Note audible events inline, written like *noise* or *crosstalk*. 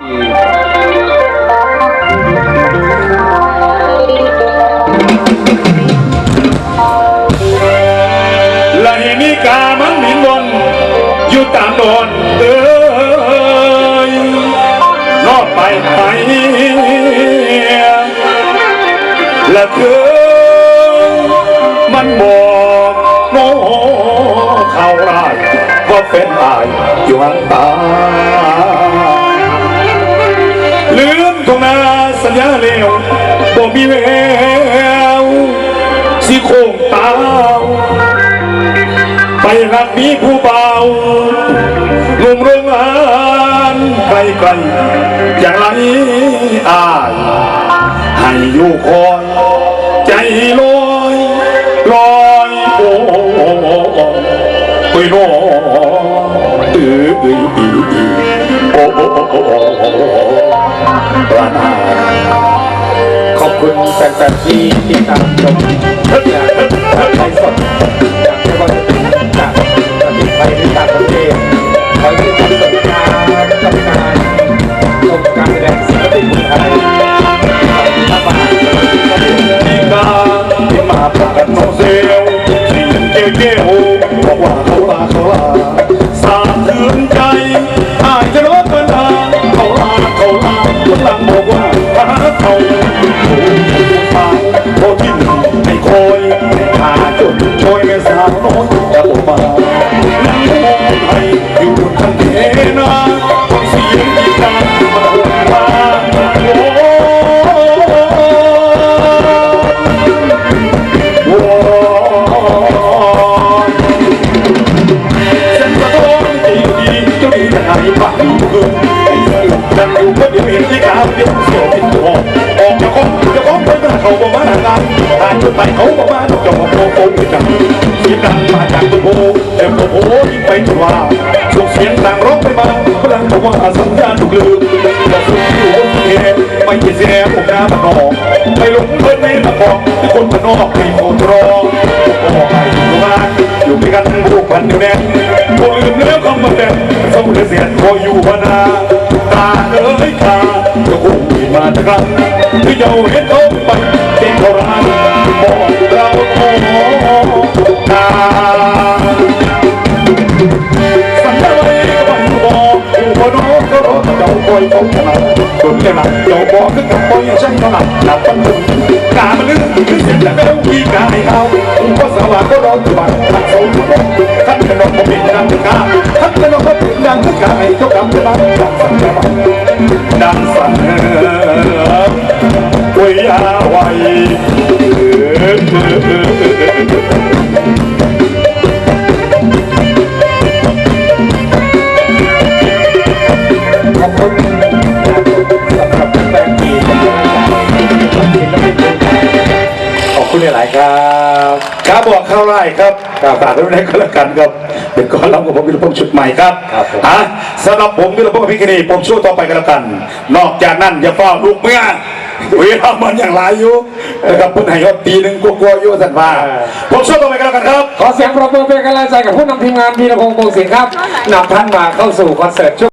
ไหลมีกามันหมินวนอยู่ตามโดนเอ้ยนอดไปไปและเธอมันบอกโน้ข่าวร้ายว่าเป็นอายอยู่ห่างตาลืาวไปรักมีผู้เบาหนุ่มโรงงานไกลไกลๆอย่างไรอายให้อยู่คอยใจลอยลอยโอ้โอ้ยน้อเอ้ยเอ้ยโอ้โอ้โอ้โอ้ปรานาขอบคุณแฟนๆที่ติดตามชม จากไลฟ์สดจากไม่ว่าจะเป็นจากประเทศไทยหรือต่างประเทศขอให้ทุกท่านสนใจกับการชมการแสดงศิลปินไทยขอบคุณมากๆที่กาที่มาประกันโนเซลสิ่งเจ๊เจ๊โอบอกว่าเขาลาเขาลา เป็นตัวออกจากห้องจากห้องไปมาเขาบอกมาหางานทานจนไปเขาบอมาจงมาโปโปไปจังเสียงดังมาจากต้นโพแต่ต้นโพยิ่งไปจนว่าส่งเสียงดังร้องไปมาพลังบอกว่าสัญญาณถูกลืมบอกสุดอยู่บนที่เหตุไม่เห็นเสียผมน้ำมันนอกไม่หลงเพื่อนม่มาบอกที่คนมันนอกไม่โคตรรอบอกไปอยู่าอยู่ด้วยกันผูกพันอยู่แน่พวกลืมแล้วคำมาแต่ มุทรเสียนคอยอยู่พนาตาเอ้ยตาจะคงมีมาจะกลับที่เจ้าเห็นเขาไปเป็นเขาร้านบอกเราโอ้ตาสัญญาไว้กับวันบอกอยู่พน้องก็รอเจ้าคอยคงขนาดจนจะหลับเจ้าบอกขึ้นกับคอยยังใช่ขนาดหลับปันถึงกามันลืมคือเสียงแต่แล้ววีกาให้เขาก็สว่างก็รออยู่บ้านทักเขาอยู่บอกท่านเป็น Yeah. *laughs* ครับบอกเข้าไล่ครับครับฝากไว้ในก็แล้วกันครับเป็นก่อนรับกับผมวิรพงษ์ชุดใหม่ครับครับผมอะสำหรับผมวิรพงษ์พิคณีผมช่วยต่อไปกันแล้วกัน นอกจากนั้นอย่าเฝ้าลูกเมื่อเวลามันอย่างไรอยู่นะครับพุ่นให้ยอดปีหนึ่งกลัวๆอยู่สันว่าผมช่วยต่อไปกันแล้วกันครับ ขอเสียงปรบมือเป็นกำลังใจกับผู้นำทีมงานพีรพงศ์พงศิลป์ครับนำท่านมาเข้าสู่คอนเสิร์ตช่วง